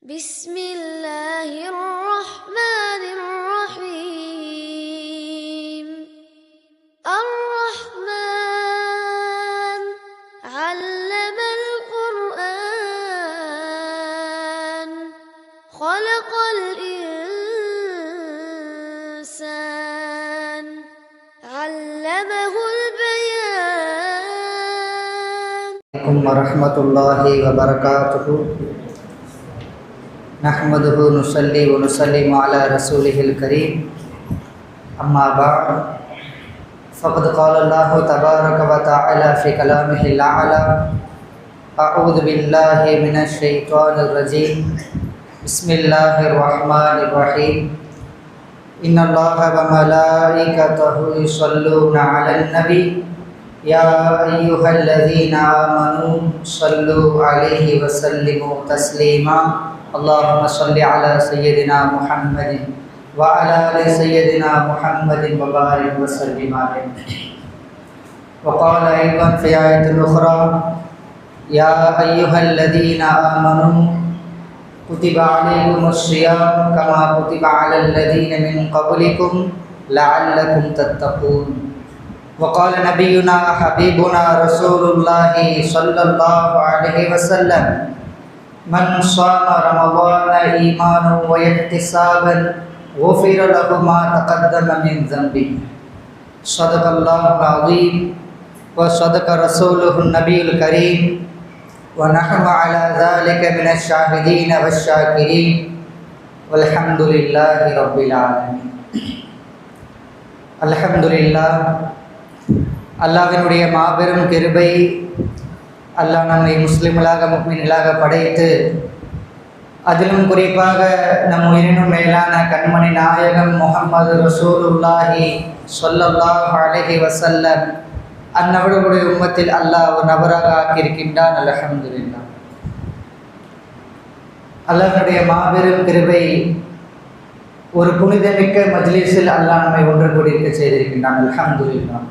بسم الله الرحمن الرحيم. الرحمن علم القرآن خلق الإنسان علمه البيان. ورحمة الله وبركاته. نحمده نصلي ونسلم على رسوله الكريم. أما بعد فقد قال الله تبارك وتعالى في كلامه الأعلى أعوذ بالله من الشيطان الرجيم. بسم الله الرحمن الرحيم. إن الله وملائكته يصلون على النبي يا أيها الذين آمنوا صلوا عليه وسلموا تسليما. اللهم صل على سيدنا محمد وعلى آل سيدنا محمد وبارك وسلم عليه. وقال أيضا في آية أخرى يا أيها الذين آمنوا كتب عليكم الصيام كما كتب على الذين من قبلكم لعلكم تتقون. وقال نبينا حبيبنا رسول الله صلى الله عليه وسلم من صام رمضان ايمانا واحتسابا غفر له ما تقدم من ذنبه صدق الله العظيم وصدق رسوله النبي الكريم ونحن على ذلك من الشاهدين والشاكرين والحمد لله رب العالمين الحمد لله அல்லாவினுடைய மாபெரும் கிருபை அல்லாஹ் நம்மை முஸ்லிம்களாக முக்மீன்களாக படைத்து அதிலும் குறிப்பாக நம் உயிரினும் மேலான கண்மணி நாயகம் முகமது ரசூலுல்லாஹி சொல்லல்லாஹ் அலஹி வசல்லம் அந்நபர்களுடைய உம்மத்தில் அல்லாஹ் ஒரு நபராக ஆக்கியிருக்கின்றான். அல்ஹம்துலில்லாஹ். அல்லாஹனுடைய மாபெரும் கிருபை ஒரு புனிதமிக்க மஜ்லிஸில் அல்லாஹ் நம்மை ஒன்று கூடியிருக்க செய்திருக்கின்றான். அல்ஹம்துலில்லாஹ்.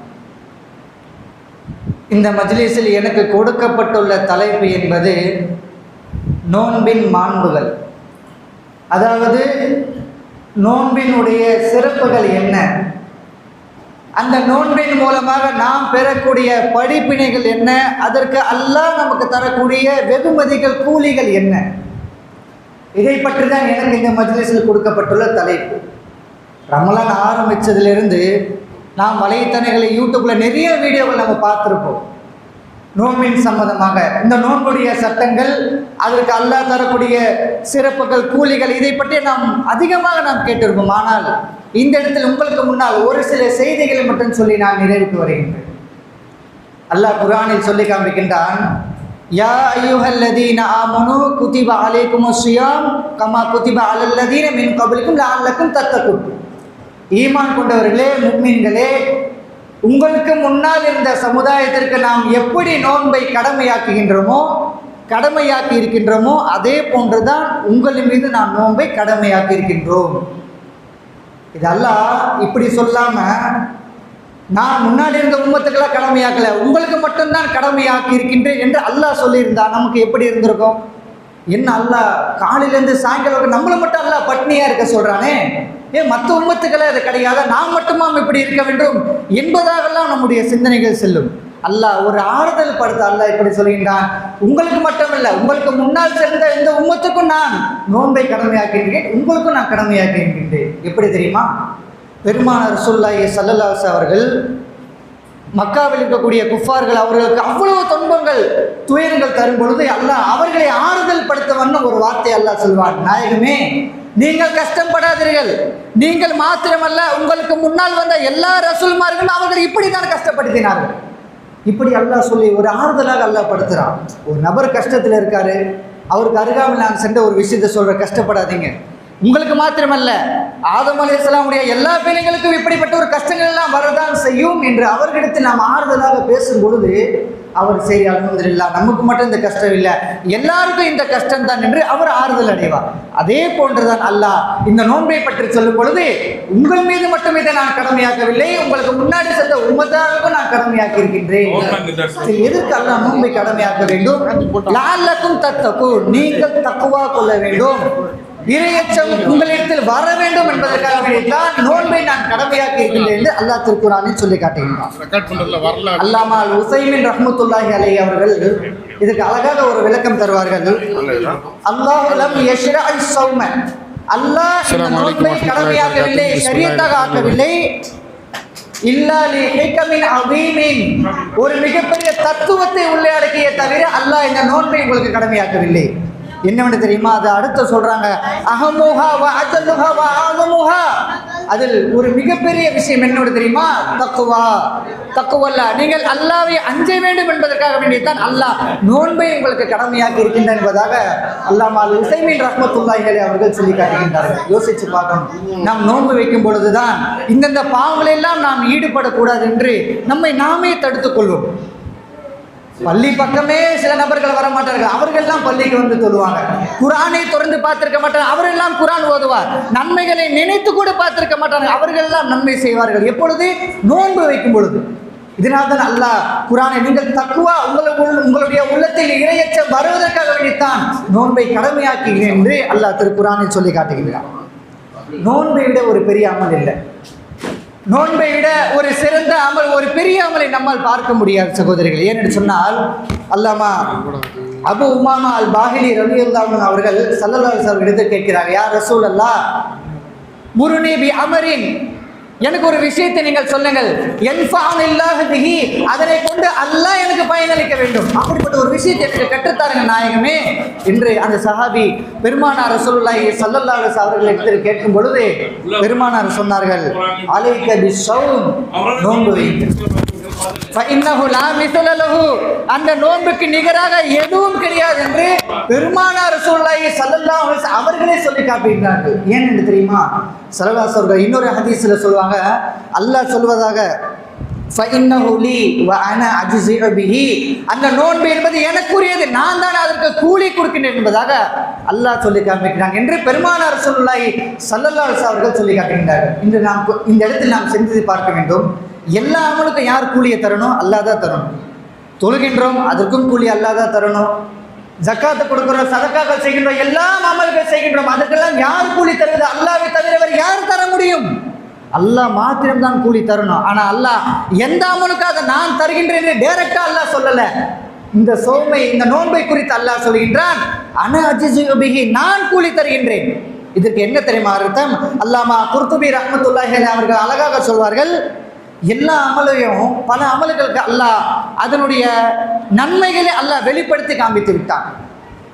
இந்த மஜ்லிஸில் எனக்கு கொடுக்கப்பட்டுள்ள தலைப்பு என்பது நோன்பின் மாண்புகள். அதாவது நோன்பினுடைய சிறப்புகள் என்ன? அந்த நோன்பின் மூலமாக நாம் பெறக்கூடிய படிப்பினைகள் என்ன? அதற்கு அல்லாஹ் நமக்கு தரக்கூடிய வெகுமதிகள் கூலிகள் என்ன? இதை பற்றி தான் எனக்கு இந்த மஜ்லிஸில் கொடுக்கப்பட்டுள்ள தலைப்பு. ரமலான் ஆரம்பித்ததிலிருந்து நாம் வலைத்தனைகளை யூடியூப்பில் நிறைய வீடியோக்கள் நம்ம பார்த்துருப்போம். நோன்பின் சம்பந்தமாக. இந்த நோன்புடைய சட்டங்கள் அதற்கு அல்லாஹ் தரக்கூடிய சிறப்புகள் கூலிகள் இதை பற்றி நாம் அதிகமாக நாம் கேட்டிருப்போம் ஆனால் இந்த இடத்தில் உங்களுக்கு முன்னால் ஒரு சில செய்திகளை மட்டும் சொல்லி நான் நிறைவேற்றி வருகின்றேன். அல்லாஹ் குரானில் சொல்லி காமிக்கின்றான் யா ஐயுஹல்லதீன ஆமனு குதிப அலைக்கும் சுயாம் கமா குதிப அலல்லதீன மின் கபலிக்கும் லால்லக்கும் தத்தக்கும் ஈமான் கொண்டவர்களே முக்மீன்களே உங்களுக்கு முன்னால் இருந்த சமுதாயத்திற்கு நாம் எப்படி நோன்பை கடமையாக்குகின்றோமோ கடமையாக்கி இருக்கின்றோமோ அதே போன்றுதான் உங்களின் மீது நாம் நோன்பை கடமையாக்கி இருக்கின்றோம் இதெல்லாம் இப்படி சொல்லாம நான் முன்னாடி இருந்த உம்மத்துக்கெல்லாம் கடமையாக்கல உங்களுக்கு மட்டும்தான் கடமையாக்கி இருக்கின்றேன் என்று அல்லாஹ் சொல்லியிருந்தா நமக்கு எப்படி இருந்திருக்கும்? என்ன அல்லாஹ் காலையிலேருந்து சாயங்காலம் நம்மளை மட்டும் அல்லா பட்னியாக இருக்க சொல்கிறானே ஏன் மற்ற உண்மத்துக்களை அது கிடையாது? நாம் மட்டுமாம் இப்படி இருக்க வேண்டும்? என்பதாகலாம் நம்முடைய சிந்தனைகள் செல்லும். அல்லாஹ் ஒரு ஆறுதல் படுத்த அல்லாஹ் இப்படி சொல்கின்றான். உங்களுக்கு மட்டுமல்ல உங்களுக்கு முன்னால் சேர்ந்த இந்த உம்மத்துக்கும் நான் நோன்பை கடமையாக்கின்றேன். உங்களுக்கும் நான் கடமையாக்கின்றேன். எப்படி தெரியுமா? பெருமானார் சொல்லாய சல்லல்லாஸ் அவர்கள் மக்காவில் இருக்கக்கூடிய குஃபார்கள் அவர்களுக்கு அவ்வளவு துன்பங்கள் துயரங்கள் தரும் பொழுது அல்லாஹ் அவர்களை ஆறுதல் படுத்தவன்னு ஒரு வார்த்தை அல்லாஹ் சொல்வான். நாயகமே நீங்கள் கஷ்டப்படாதீர்கள். நீங்கள் மாத்திரமல்ல உங்களுக்கு முன்னால் வந்த எல்லா ரசூல்மார்களும் அவர்கள் இப்படி தான் கஷ்டப்படுத்தினார்கள். இப்படி அல்லாஹ் சொல்லி ஒரு ஆறுதலாக அல்லாஹ் படுத்துகிறான் ஒரு நபர் கஷ்டத்தில் இருக்காரு அவருக்கு அருகாமல் நான் சென்ற ஒரு விஷயத்தை சொல்கிற கஷ்டப்படாதீங்க. உங்களுக்கு மாத்திரமல்ல ஆதம் அலி இஸ்லாமுடைய எல்லா பிள்ளைங்களுக்கும் இப்படிப்பட்ட ஒரு கஷ்டங்கள் எல்லாம் வரதான் செய்யும் என்று அவர்களிடத்தில் நாம் ஆறுதலாக பேசும் பொழுது அவர் சரி அலமதுல்லா நமக்கு மட்டும் இந்த கஷ்டம் இல்லை எல்லாருக்கும் இந்த கஷ்டம் தான் என்று அவர் ஆறுதல் அடைவார். அதே போன்றுதான் அல்லாஹ் இந்த நோன்பை பற்றி சொல்லும் பொழுது உங்கள் மீது மட்டும் இதை நான் கடமையாக்கவில்லை உங்களுக்கு முன்னாடி சென்ற உமதாருக்கும் நான் கடமையாக்கி இருக்கின்றேன். சரி, எதற்கு அல்லாஹ் நோன்பை கடமையாக்க வேண்டும்? லாலக்கும் தத்தகு நீங்கள் தக்குவா கொள்ள வேண்டும். இரையச்சம் உங்களிடத்தில் வர வேண்டும் என்பதற்காக வேண்டித்தான் நோன்பை நான் கடமையாக்கி இருக்கின்றேன் என்று அல்லாஹ் திருக்குறானில் சொல்லி காட்டுகின்றான். ரெக்கார்ட் பண்றதுல வரல அல்லாமா அல் உசைமின் ரஹ்மத்துல்லாஹி அலை அவர்கள் இதுக்கு அழகாக ஒரு விளக்கம் தருவார்கள். அல்லாஹுலம் யஷ்ரா அல் சௌம அல்லாஹ் நோன்பை கடமையாக்கவில்லை. ஷரியத்தாக ஆக்கவில்லை. இல்லா லி ஹிகமின் அதீமின் ஒரு மிகப்பெரிய தத்துவத்தை உள்ளே அடக்கிய தவிர அல்லாஹ் இந்த நோன்பை உங்களுக்கு கடமையாக்கவில்லை. என்னவென்று தெரியுமா? அது அடுத்து சொல்றாங்க அகமுகா வா அஜல்லுஹா வா ஆகமுகா. அதில் ஒரு மிகப்பெரிய விஷயம் என்னோட தெரியுமா? தக்குவா. தக்குவல்ல. நீங்கள் அல்லாவை அஞ்ச வேண்டும் என்பதற்காக வேண்டியதான் அல்லாஹ் நோன்பை உங்களுக்கு கடமையாக இருக்கின்ற என்பதாக அல்லாமல் உசைமின் ரஹ்மத்துல்லாஹி அவர்கள் சொல்லி காட்டுகின்றார்கள். யோசிச்சு பார்க்கணும். நாம் நோன்பு வைக்கும் பொழுதுதான் இந்தந்த பாவங்களெல்லாம் நாம் ஈடுபடக்கூடாது என்று நம்மை நாமே தடுத்துக் கொள்வோம். பள்ளி பக்கமே சில நபர்கள் வர மாட்டார்கள் அவர்கள்லாம் பள்ளிக்கு வந்து தொழுவாங்க. குரானை திறந்து பார்த்திருக்க மாட்டாங்க அவரெல்லாம் குரான் ஓதுவார். நன்மைகளை நினைத்து கூட பார்த்திருக்க மாட்டாங்க அவர்களெல்லாம் நன்மை செய்வார்கள். எப்பொழுது? நோன்பு வைக்கும் பொழுது. இதனால்தான் அல்லாஹ் குரானை நீங்கள் தக்குவா உங்களுக்கு உங்களுடைய உள்ளத்தில் இரையச்சம் வருவதற்காக வேண்டித்தான் நோன்பை கடமையாக்குகிறேன் என்று அல்லாஹ் திரு குரானில் சொல்லி காட்டுகிறார் நோன்பை விட ஒரு பெரிய அமல் இல்லை. நோன்பை விட ஒரு சிறந்த அமல் ஒரு பெரிய நம்மால் பார்க்க முடியாது சகோதரிகள். ஏனென்று சொன்னால் அல்லாமா அபு உமாமா அல் பாகிலி ரவி அவர்கள் சல்லல்லாஹு அவர்களிடத்தில் கேட்கிறார் யார் ரசூல் அல்லா முருநேபி அமரின் எனக்கு ஒரு விஷயத்தை நீங்கள் சொல்லுங்கள். என்ஃபான் இல்லாஹ் அதனை கொண்டு அல்லாஹ் எனக்கு பயனளிக்க வேண்டும். அப்படிப்பட்ட ஒரு விஷயத்தை எனக்கு கற்றுத்தாருங்க நாயகமே. என்று அந்த சஹாபி பெருமானார் ரசூலுல்லாஹி சல்லல்லாஹு அலைஹி எடுத்து கேட்கும் பொழுது பெருமானார் சொன்னார்கள் அலைக்க பி ஷௌம். நோன்பு அந்த நோன்புக்கு நிகராக எதுவும் கிடையாது என்று பெருமானார் சூழ்நிலை சல்லல்லா அவர்களே சொல்லி காட்டுகிறார்கள் ஏன் என்று தெரியுமா? சலவா சொல்ற இன்னொரு ஹதீஸில் சொல்லுவாங்க அல்லாஹ் சொல்வதாக அந்த நோன்பு என்பது எனக்குரியது நான் தான் அதற்கு கூலி கொடுக்கின்றேன் என்பதாக அல்லாஹ் சொல்லி காமிக்கிறாங்க என்று பெருமானார் சூழ்நிலை சல்லல்லா அவர்கள் சொல்லி காட்டுகின்றார்கள் இன்று நாம் இந்த இடத்தில் நாம் சிந்தித்து பார்க்க வேண்டும் எல்லா அமலுக்கும் யார் கூலியை தரணும்? அல்லாஹ் தான் தரணும். தொழுகின்றோம் அதற்கும் கூலி அல்லாஹ் தான் தரணும். ஜக்காத்து கொடுக்கிறோம் சதக்காக்கள் செய்கின்றோம் எல்லா அமல்கள் செய்கின்றோம் அதுக்கெல்லாம் யார் கூலி தருவது அல்லாவை தவிர யார் தர முடியும்? அல்லாஹ் மாத்திரம்தான் கூலி தரணும். ஆனா அல்லாஹ் எந்த அமலுக்காக நான் தருகின்றேன் என்று அல்லாஹ் சொல்லல. இந்த சோமை இந்த நோன்பை குறித்து அல்லாஹ் சொல்கின்றான் அன அஜிஜுபிஹி நான் கூலி தருகின்றேன். இதற்கு என்ன தெரியுமா அர்த்தம்? அல்லாமா குர்துபி ரஹமத்துல்லாஹி அவர்கள் அழகாக சொல்வார்கள் எல்லா அமலையும் பல அமல்களுக்கு அல்லாஹ் அதனுடைய நன்மைகளை அல்லாஹ் வெளிப்படுத்தி காண்பித்து விட்டான்.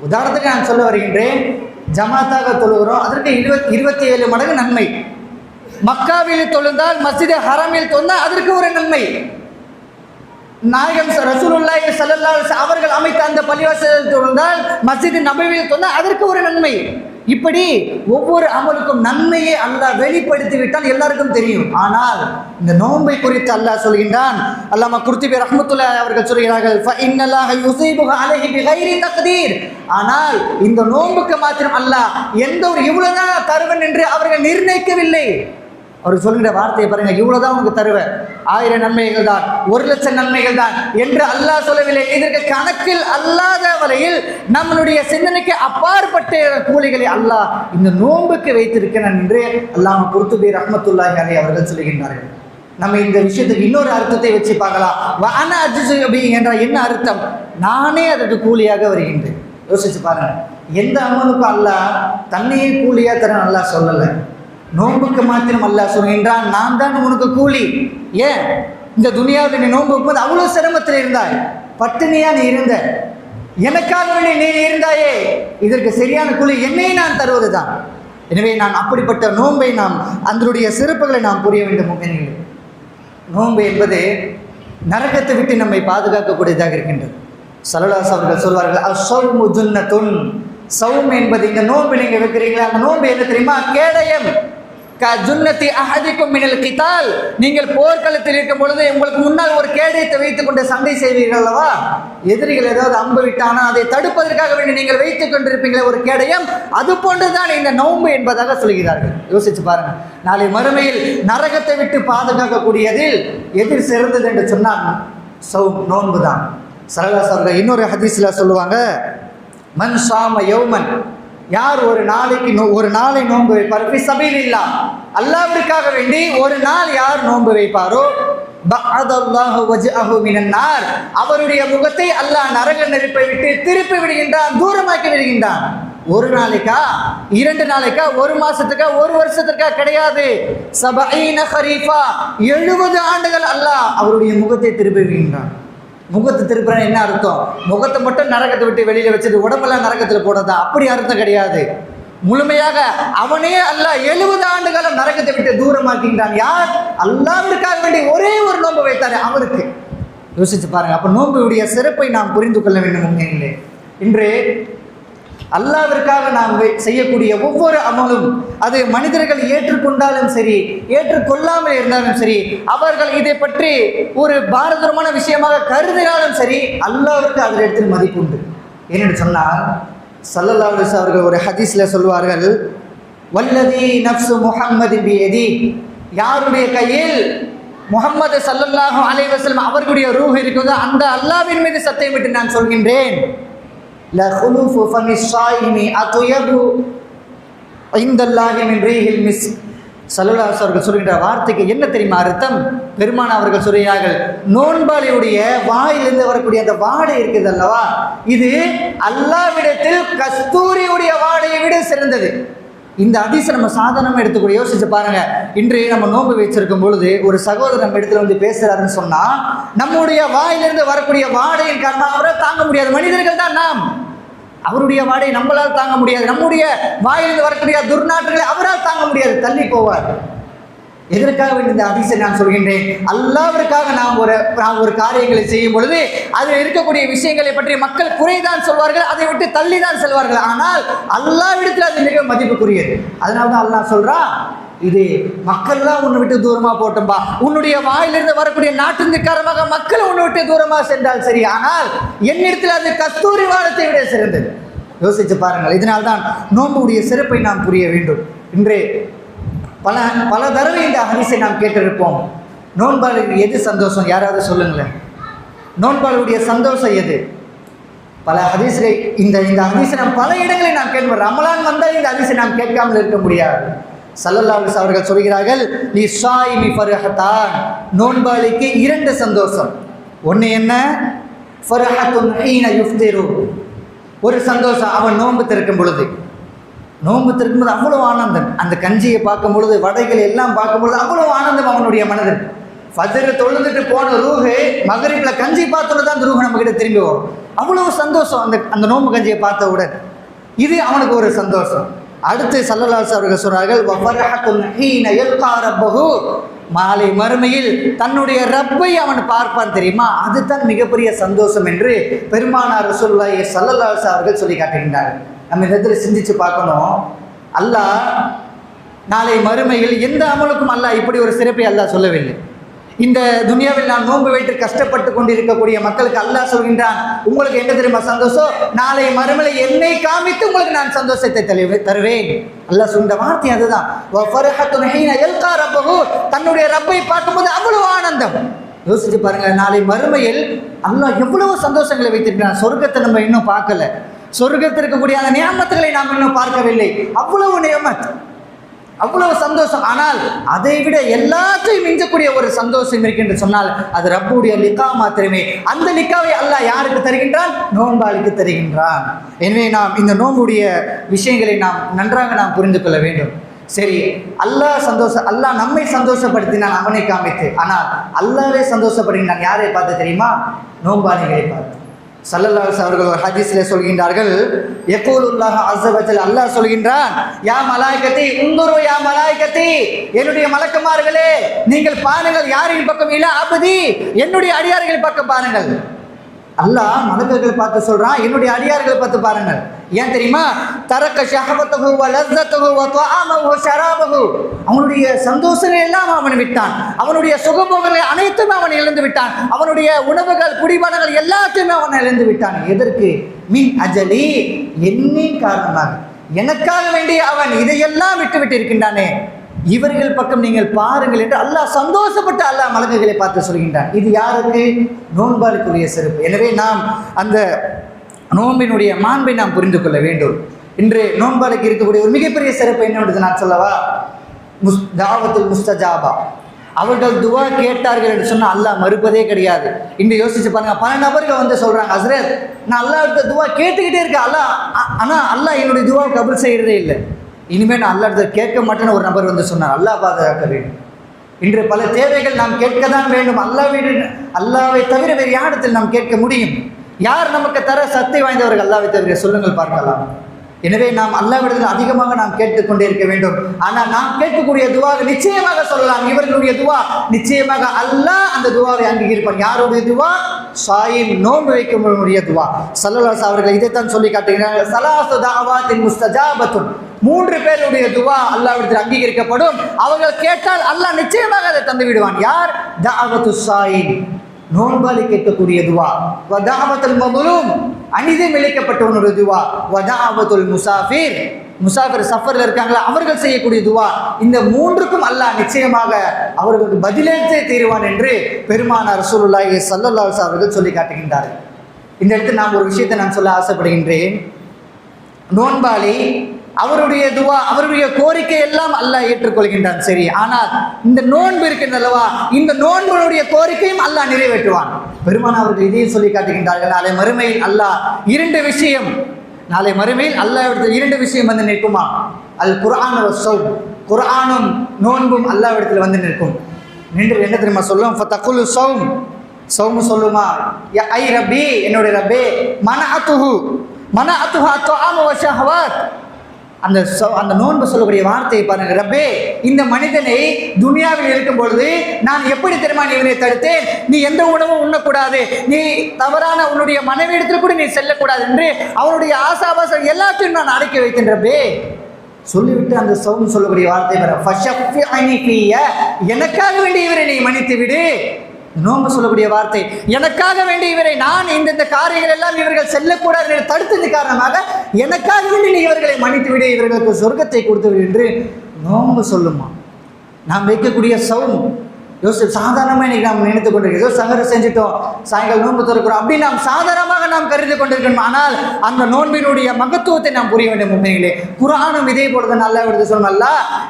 உதாரணத்துக்கு நான் சொல்ல வருகின்றேன் ஜமாத்தாக தொழுகிறோம் அதற்கு இருபத் இருபத்தி ஏழு மடங்கு நன்மை. மக்காவில் தொழுந்தால் மஸ்ஜித் ஹரமில் தொழுந்தால் அதற்கு ஒரு நன்மை. நாயகம் ச- ரசூலுல்லாஹி ஸல்லல்லாஹு அவர்கள் அமைத்த அந்த பள்ளிவாசலில் தொழுந்தால் மஸ்ஜித் நபவியில் தொழுந்தால் அதற்கு ஒரு நன்மை. இப்படி ஒவ்வொரு அமலுக்கும் நன்மையை அல்லாஹ் வெளிப்படுத்தி விட்டால் எல்லாருக்கும் தெரியும். ஆனால் இந்த நோன்பை குறித்து அல்லாஹ் சொல்கின்றான். அல்லாம குர்த்திபி ரஹமத்துல்லா அவர்கள் சொல்கிறார்கள் ஆனால் இந்த நோன்புக்கு மாத்திரம் அல்லாஹ் எந்த ஒரு இவ்வளவுதான் தருவன் என்று அவர்கள் நிர்ணயிக்கவில்லை. அவர் சொல்கிற வார்த்தையை பாருங்க இவ்வளவுதான் உனக்கு தருவேன் ஆயிரம் நன்மைகள் தான் ஒரு லட்சம் நன்மைகள் தான் என்று அல்லாஹ் சொல்லவில்லை. இதற்கு கணக்கில் அல்லாத வரையில் நம்மளுடைய சிந்தனைக்கு அப்பாற்பட்ட கூலிகளை அல்லாஹ் இந்த நோன்புக்கு வைத்திருக்கிறேன் என்று அல்லாஹ் குருத்துபி ரஹ்மத்துல்லாஹி அலைஹி அவர்கள் சொல்கின்றார்கள் நம்ம இந்த விஷயத்துக்கு இன்னொரு அர்த்தத்தை வச்சு பார்க்கலாம். வன அஜிசுபி என்ற என்ன அர்த்தம்? நானே அதற்கு கூலியாக வருகின்றேன். யோசிச்சு பாருங்க. எந்த அமலுக்கும் அல்லாஹ் தன்னையே கூலியாக தர நல்லா சொல்லலை. நோன்புக்கு மாத்திரம் அல்ல சொல்கின்றான் நான் தான் உனக்கு கூலி. ஏன்? இந்த துனியாவில் நீ நோன்பு வைப்பது அவ்வளோ சிரமத்தில் இருந்தாய். பட்டினியா நீ இருந்த. எனக்காக வேண்டி நீ இருந்தாயே. இதற்கு சரியான கூலி என்னை நான் தருவது தான் எனவே நான் அப்படிப்பட்ட நோன்பை நாம் அதனுடைய சிறப்புகளை நாம் புரிய வேண்டும் முகனிகளே நோன்பு என்பது நரகத்தை விட்டு நம்மை பாதுகாக்கக்கூடியதாக இருக்கின்றது. சலலாஸ் அவர்கள் சொல்வார்கள் அசௌமு தொன் சௌம் என்பது இந்த நோன்பு நீங்கள் வைக்கிறீங்களா அந்த நோன்பு என்ன தெரியுமா? கேடயம். க ஜுன்னத்தி அஹதிக்கும் மினல் கிதால் நீங்கள் போர்க்களத்தில் இருக்கும் பொழுது உங்களுக்கு முன்னால் ஒரு கேடயத்தை வைத்துக் கொண்டு சண்டை செய்வீர்கள் அல்லவா? எதிரிகள் ஏதாவது அம்பு விட்டானா அதை தடுப்பதற்காக வேண்டி நீங்கள் வைத்துக் கொண்டிருப்பீங்களே ஒரு கேடயம். அது போன்றுதான் இந்த நோன்பு என்பதாக சொல்கிறார்கள். யோசிச்சு பாருங்க. நாளை மறுமையில் நரகத்தை விட்டு பாதுகாக்கக்கூடியதில் எதிர் சிறந்தது என்று சொன்னால் சௌ நோன்பு தான் சரலாஸ் அவர்கள் இன்னொரு ஹதீஸ்ல சொல்லுவாங்க மன் சாம யௌமன் யார் ஒரு நாளைக்கு நோ- ஒரு நாளை நோன்பு வைப்பார்? சபையில் இல்லா அல்லாவிற்காக வேண்டி ஒரு நாள் யார் நோன்பு வைப்பாரோ? அவருடைய முகத்தை அல்லாஹ் நரக நெருப்பை விட்டு திருப்பி விடுகின்றான் தூரமாக்கி விடுகின்றான். ஒரு நாளைக்கா? இரண்டு நாளைக்கா? ஒரு மாசத்துக்கா? ஒரு வருஷத்துக்கா கிடையாது. சபஈன ஹரீஃபா. எழுபது ஆண்டுகள் அல்லாஹ் அவருடைய முகத்தை திருப்பி விடுகின்றான். முகத்தை திருப்புறா என்ன அர்த்தம்? முகத்தை மட்டும் நரகத்தை விட்டு வெளியில் வச்சுட்டு உடம்பெல்லாம் நரகத்தில் போடுறதா? அப்படி அர்த்தம் கிடையாது. முழுமையாக அவனே அல்ல எழுபது ஆண்டுகாலம் நரகத்தை விட்டு தூரமாக்கின்றான். யார்? அல்லாவிற்காக வேண்டி ஒரே ஒரு நோன்பு வைத்தாரு அவருக்கு. யோசிச்சு பாருங்க. அப்ப நோன்புடைய சிறப்பை நாம் புரிந்து கொள்ள வேண்டும் உண்மையிலே இன்று அல்லாவிற்காக நாம் வே- செய்யக்கூடிய ஒவ்வொரு அமலும் அது மனிதர்கள் ஏற்றுக்கொண்டாலும் சரி ஏற்றுக்கொள்ளாமல் இருந்தாலும் சரி அவர்கள் இதை பற்றி ஒரு பாரதூரமான விஷயமாக கருதினாலும் சரி அல்லாவிற்கு அதில் இடத்தில் மதிப்பு உண்டு ஏன்னு சொன்னால் சல்லல்லா அலிஸ் அவர்கள் ஒரு ஹதீஸில் சொல்வார்கள் வல்லதி நப்சு முஹம்மது பியதி. யாருடைய கையில் முகம்மது சல்லல்லாஹு அலைஹி அவர்களுடைய ரூஹ் இருக்கிறதோ அந்த அல்லாவின் மீது சத்தியமிட்டு நான் சொல்கின்றேன். لخلوف فم الصائم أطيب عند الله من ريح المسك சல்லல்லாஹு அவர்கள் சொல்கின்ற வார்த்தைக்கு என்ன தெரியுமா அர்த்தம் பெருமான அவர்கள் சொல்கிறார்கள் நோன்பாளியுடைய வாயிலிருந்து வரக்கூடிய அந்த வாடை இருக்குது அல்லவா இது அல்லாவிடத்தில் கஸ்தூரியுடைய வாடையை விட சிறந்தது இந்த அதிசை நம்ம சாதாரணமாக எடுத்துக்கூடிய யோசிச்சு பாருங்க. இன்று நம்ம நோன்பு வச்சிருக்கும் பொழுது ஒரு சகோதரர் நம்ம இடத்துல வந்து பேசுறாருன்னு சொன்னா நம்முடைய வாயிலிருந்து வரக்கூடிய வாடையின் காரணமாக அவரை தாங்க முடியாது. மனிதர்கள் தான் நாம். அவருடைய வாடை நம்மளால் தாங்க முடியாது. நம்முடைய வாயிலிருந்து வரக்கூடிய துர்நாற்றுகளை அவரால் தாங்க முடியாது. தள்ளி போவார். எதற்காக இந்த அதிசயம் நான் சொல்கின்றேன்? அல்லாவிற்காக நாம் ஒரு நாம் ஒரு காரியங்களை செய்யும் பொழுது அதில் இருக்கக்கூடிய விஷயங்களை பற்றி மக்கள் குறைதான் சொல்வார்கள் அதை விட்டு தள்ளி தான் செல்வார்கள். ஆனால் அல்லாவிடத்தில் அது மிக மதிப்புக்குரியது. அதனால தான் அல்லாஹ் சொல்றான் இது மக்கள்லாம் உன்னை விட்டு தூரமாக போட்டோம்பா உன்னுடைய வாயிலிருந்து வரக்கூடிய நாட்டின் காரணமாக மக்கள் உன்னை விட்டு தூரமாக சென்றால் சரி. ஆனால் என்னிடத்தில் அது கஸ்தூரி வாரத்தை விட சிறந்தது. யோசிச்சு பாருங்கள் இதனால்தான் நோம்புடைய சிறப்பை நாம் புரிய வேண்டும். இன்று பல பல தடவை இந்த ஹரிசை நாம் கேட்டிருப்போம். நோன்பாளுக்கு எது சந்தோஷம்? யாராவது சொல்லுங்களேன். நோன்பாளுடைய சந்தோஷம் எது? பல ஹதீஸ்களை இந்த இந்த ஹதீஸை நாம் பல இடங்களில் நாம் கேட்போம். ரமலான் வந்தால் இந்த ஹதீஸை நாம் கேட்காமல் இருக்க முடியாது. சல்லல்லா அவர்கள் சொல்கிறார்கள் நீ ஷாயிமி ஃபர்ஹத்தான். நோன்பாளிக்கு இரண்டு சந்தோஷம். ஒன்று என்ன? ஃபர்ஹத்துன் ஹீன யுஃப்திரு. ஒரு சந்தோஷம் அவன் நோன்பு திறக்கும் பொழுது. நோன்பு திறக்கும்போது அவ்வளோ ஆனந்தம். அந்த கஞ்சியை பார்க்கும் பொழுது வடைகள் எல்லாம் பார்க்கும் பொழுது அவ்வளோ ஆனந்தம் அவனுடைய மனதில். ஃபஜர் தொழுந்துட்டு போன ரூஹு மகரிப்பில் கஞ்சி பார்த்தோட தான் அந்த ரூஹு நம்மக்கிட்ட திரும்பி வரும். அவ்வளோ சந்தோஷம் அந்த அந்த நோம்பு கஞ்சியை பார்த்தவுடன் இது அவனுக்கு ஒரு சந்தோஷம். அடுத்து சல்லல்லாஸ் அவர்கள் சொன்னார்கள் மாலை மறுமையில் தன்னுடைய ரப்பை அவன் பார்ப்பான் தெரியுமா? அதுதான் மிகப்பெரிய சந்தோஷம் என்று பெருமானார் ரசூலுல்லாஹி சல்லல்லாஸ் அவர்கள் சொல்லி காட்டுகின்றார்கள். நம்ம இந்த இடத்துல சிந்திச்சு பார்க்கணும். அல்லாஹ் நாளை மறுமையில் எந்த அமலுக்கும் அல்லாஹ் இப்படி ஒரு சிறப்பை அல்லாஹ் சொல்லவில்லை. இந்த துனியாவில் நான் நோன்பு வைத்து கஷ்டப்பட்டு கொண்டிருக்கக்கூடிய மக்களுக்கு அல்லாஹ் சொல்கின்றான் உங்களுக்கு என்ன தெரியுமா சந்தோஷம்? நாளை மறுமையில் என்னை காமித்து உங்களுக்கு நான் சந்தோஷத்தை தருவே- தருவேன். அல்லாஹ் சொன்ன வார்த்தை அதுதான். தன்னுடைய ரப்பை பார்க்கும்போது அவ்வளவு ஆனந்தம். யோசிச்சு பாருங்க நாளை மறுமையில் அல்லாஹ் எவ்வளவு சந்தோஷங்களை வைத்திருக்கிறான். சொர்க்கத்தை நம்ம இன்னும் பார்க்கல. சொர்க்கத்தில் இருக்கக்கூடிய அந்த நியமத்துகளை நாம் இன்னும் பார்க்கவில்லை. அவ்வளவு நியமத் அவ்வளவு சந்தோஷம். ஆனால் அதை விட எல்லாத்தையும் மிஞ்சக்கூடிய ஒரு சந்தோஷம் இருக்கின்ற சொன்னால் அது ரப்புடைய லிக்கா மாத்திரமே. அந்த லிக்காவை அல்லாஹ் யாருக்கு தருகின்றான்? நோன்பாளிக்கு தருகின்றான். எனவே நாம் இந்த நோன்புடைய விஷயங்களை நாம் நன்றாக நாம் புரிந்து கொள்ள வேண்டும். சரி அல்லாஹ் சந்தோஷம் அல்லாஹ் நம்மை சந்தோஷப்படுத்தினான் அவனை காமித்து. ஆனால் அல்லாவே சந்தோஷப்படுகின்றான். யாரை பார்த்து தெரியுமா? நோன்பாளிகளை பார்த்து. சல்லல்லாஸ் அவர்கள் ஒரு ஹதீஸில் சொல்கின்றார்கள் யகூலுல்லாஹ் அசபத்தில் அல்லாஹ் சொல்கின்றான் யா மலாய்கத்தி உங்குரு யா மலாய்கத்தி என்னுடைய மலக்குமார்களே நீங்கள் பாருங்கள் யாரின் பக்கம் இல்ல அபதி என்னுடைய அடியார்கள் பக்கம் பாருங்கள். அல்லாஹ் மலக்குகளை பார்த்து சொல்றான் என்னுடைய அடியார்கள் பார்த்து பாருங்கள். ஏன் தெரியுமா? தரக்க ஷஹவத்தகு வ லஸ்ஸத்தகு வ துஆமஹு ஷராபஹு. அவனுடைய சந்தோஷங்கள் எல்லாம் அவன் விட்டான். அவனுடைய சுகபோகங்கள் அனைத்தும் அவன் இழந்து விட்டான். அவனுடைய உணவுகள் குடிபானங்கள் எல்லாத்தையுமே அவன் இழந்து விட்டான். எதற்கு? மின் அஜலி. என்னின் காரணமாக? எனக்காக வேண்டி அவன் இதையெல்லாம் விட்டு விட்டு இருக்கின்றானே இவர்கள் பக்கம் நீங்கள் பாருங்கள் என்று அல்லாஹ் சந்தோஷப்பட்டு அல்லாஹ் மலக்குகளை பார்த்து சொல்கின்றான். இது யாருக்கு? நோன்பாளுக்குரிய சிறப்பு எனவே நாம் அந்த நோன்பினுடைய மாண்பை நாம் புரிந்து கொள்ள வேண்டும். இன்று நோன்பாளுக்கு இருக்கக்கூடிய ஒரு மிகப்பெரிய சிறப்பு என்னவென்று நான் சொல்லவா? முஸ் தாவத்துல் முஸ்தஜாபா. அவர்கள் துவா கேட்டார்கள் என்று சொன்னால் அல்லாஹ் மறுப்பதே கிடையாது. இன்று யோசிச்சு பாருங்க பல நபர்கள் வந்து சொல்றாங்க அசரே நான் அல்லாஹ் துவா கேட்டுக்கிட்டே இருக்கேன். அல்லாஹ் ஆ- ஆனா அல்லாஹ் என்னுடைய துவா கபுல் செய்யறதே இல்லை. இனிமேல் நான் அல்லாஹ் கேட்க மாட்டேன்னு ஒரு நபர் வந்து சொன்னார் அல்லாஹ் பாதுகாக்க வேண்டும். இன்று பல தேவைகள் நாம் கேட்க தான் வேண்டும் அல்லாவை அல்லாவை தவிர வேறு யாரிடத்தில் நாம் கேட்க முடியும்? யார் நமக்கு தர சக்தி வாய்ந்தவர்கள் அல்லாவை தவிர சொல்லுங்கள் பார்க்கலாம். எனவே நாம் அல்லாவிடத்தில் அதிகமாக நாம் கேட்டுக்கொண்டே இருக்க வேண்டும். ஆனால் நாம் கேட்கக்கூடிய துவாவை நிச்சயமாக சொல்லலாம். இவர்களுடைய துவா நிச்சயமாக அல்லாஹ் அந்த துவாவை அங்கீகரிப்பான் யாருடைய துவா? சாயின் நோன்பு வைக்கக்கூடிய துவா. சல்லல்லாஸ் அவர்கள் இதைத்தான் சொல்லி காட்டுகிறார்கள். சலாசு தாவாத்தின் முஸ்தஜாபத்துன். மூன்று பேருடைய துவா அல்லாவிடத்தில் அங்கீகரிக்கப்படும். அவர்கள் கேட்டால் அல்லாஹ் நிச்சயமாக அதை தந்து விடுவான் யார்? தாவத்து சாயின். நோன்பாளி கேட்கக்கூடிய துவா வதாவத்துல் மபுலும் அனிதம் இழைக்கப்பட்டவனுடைய துவா வதாவத்துல் முசாஃபிர் முசாஃபிர் சஃபரில் இருக்காங்களா? அவர்கள் செய்யக்கூடிய துவா இந்த மூன்றுக்கும் அல்லாஹ் நிச்சயமாக அவர்களுக்கு பதிலளித்தே தீருவான் என்று பெருமானார் ரசூலுல்லாஹி ஸல்லல்லாஹு அவர்கள் சொல்லி காட்டுகின்றார்கள். இந்த இடத்துல நான் ஒரு விஷயத்தை நான் சொல்ல ஆசைப்படுகின்றேன். நோன்பாளி அவருடைய துவா அவருடைய கோரிக்கை எல்லாம் அல்லாஹ் ஏற்றுக்கொள்கின்றான் சரி. ஆனால் இந்த நோன்பு இருக்கின்றல்லவா இந்த நோன்புடைய கோரிக்கையும் அல்லாஹ் நிறைவேற்றுவான். பெருமான் அவர்கள் இதையும் சொல்லி காட்டுகின்றார்கள் நாளை மறுமையில் அல்லாஹ் இரண்டு விஷயம் நாளை மறுமையில் அல்லாஹ் இரண்டு விஷயம் வந்து நிற்குமா? அல் குரான் சௌம். குர்ஆனும் நோன்பும் அல்லாவிடத்தில் வந்து நிற்கும். நின்று என்ன தெரியுமா சொல்லும்? தக்குலு சௌம். சௌமு சொல்லுமா? ஐ ரபி என்னுடைய ரபே மன அத்துஹு மன அத்துஹா தோ வ அந்த அந்த நோன்பு சொல்லக்கூடிய வார்த்தையை பாருங்க. ரப்பே இந்த மனிதனை துனியாவில் இருக்கும் பொழுது நான் எப்படி தெரியுமா நீ இவனை தடுத்தேன்? நீ எந்த உணவும் உண்ணக்கூடாது. நீ தவறான உன்னுடைய மனைவியிடத்தில் கூட நீ செல்லக்கூடாது என்று அவனுடைய ஆசாபாசம் எல்லாத்தையும் நான் அடக்கி வைத்தேன். ரப்பே சொல்லிவிட்டு அந்த சவுன் சொல்லக்கூடிய வார்த்தை பெற எனக்காக வேண்டிய இவரை நீ மன்னித்து விடு நோம்பு சொல்லக்கூடிய வார்த்தை. எனக்காக வேண்டி இவரை நான் இந்த இந்த காரியங்கள் எல்லாம் இவர்கள் செல்லக்கூடாது என்று தடுத்தது காரணமாக எனக்காக வேண்டி நீ இவர்களை மன்னித்து விட இவர்களுக்கு சொர்க்கத்தை கொடுத்து விடு என்று நோம்பு சொல்லுமா. நாம் வைக்கக்கூடிய சவுன் யோசிச்சு சாதாரணமாக இன்றைக்கி நாம் நினைத்து கொண்டிருக்கோம் ஏதோ சங்கரம் செஞ்சுட்டோம் சாயங்காலம் நோன்பு திறக்கிறோம். அப்படி நாம் சாதாரணமாக நாம் கருதி கொண்டிருக்கணும். ஆனால் அந்த நோன்பினுடைய மகத்துவத்தை நாம் புரிய வேண்டும் உண்மையிலே. குரானும் இதே போலதான் நல்லா எடுத்து சொன்னல்ல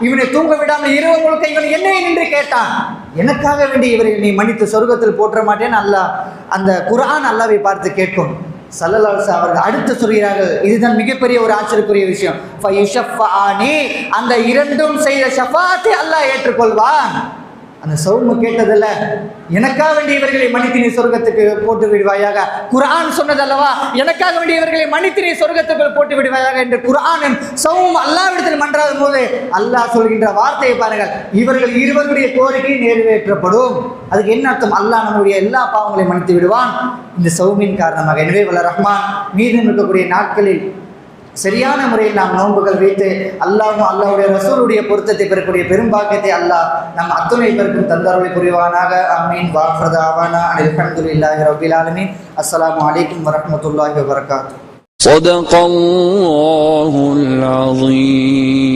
இவனை தூங்க விடாமல் இரவு முழுக்க இவன் என்னை என்று கேட்டான். எனக்காக வேண்டி இவரை நீ மன்னித்து சொர்க்கத்தில் போற்ற மாட்டேன். அல்லாஹ் அந்த குரான் அல்லாவை பார்த்து கேட்கும். சல்லல்லாஹு அவர்கள் அடுத்து சொல்கிறார்கள் இதுதான் மிகப்பெரிய ஒரு ஆச்சரியக்குரிய விஷயம். அந்த இரண்டும் செய்த ஷஃபாத்தை அல்லாஹ் ஏற்றுக்கொள்வான். அந்த சௌமு கேட்டதில்ல எனக்காக வேண்டிய இவர்களை மன்னித்து நீ சொர்க்கத்துக்கு போட்டு விடுவாயாக. குரான் சொன்னதல்லவா எனக்காக வேண்டிய இவர்களை மன்னித்து நீ சொர்க்கத்துக்குள் போட்டு விடுவாயாக என்று குரானும் சவும் அல்லாவிடத்தில் மன்றாடும் போது அல்லாஹ் சொல்கின்ற வார்த்தையை பாருங்கள். இவர்கள் இருவருடைய கோரிக்கை நிறைவேற்றப்படும். அதுக்கு என்ன அர்த்தம்? அல்லாஹ் நம்முடைய எல்லா பாவங்களையும் மன்னித்து விடுவான். இந்த சவுமின் காரணமாக. எனவே வல்ல ரஹ்மான் மீதம் இருக்கக்கூடிய நாட்களில் சரியான முறையில் நாம் நோன்புகள் வைத்து அல்லாஹும் அல்லாஹ்வுடைய ரசூலுடைய பொருத்தத்தை பெறக்கூடிய பெரும்பாக்கியத்தை அல்லாஹ் நம் அத்துணை பேருக்கும் தந்தருளை புரிவானாக அமீன் வாஃபர்தா அவானா அல்ஹம்துலில்லாஹி ரபில் ஆலமீன் அஸ்ஸலாமு அலைக்கும் வரஹ்மத்துல்லாஹி வபரகாத்துஹு صدق الله العظيم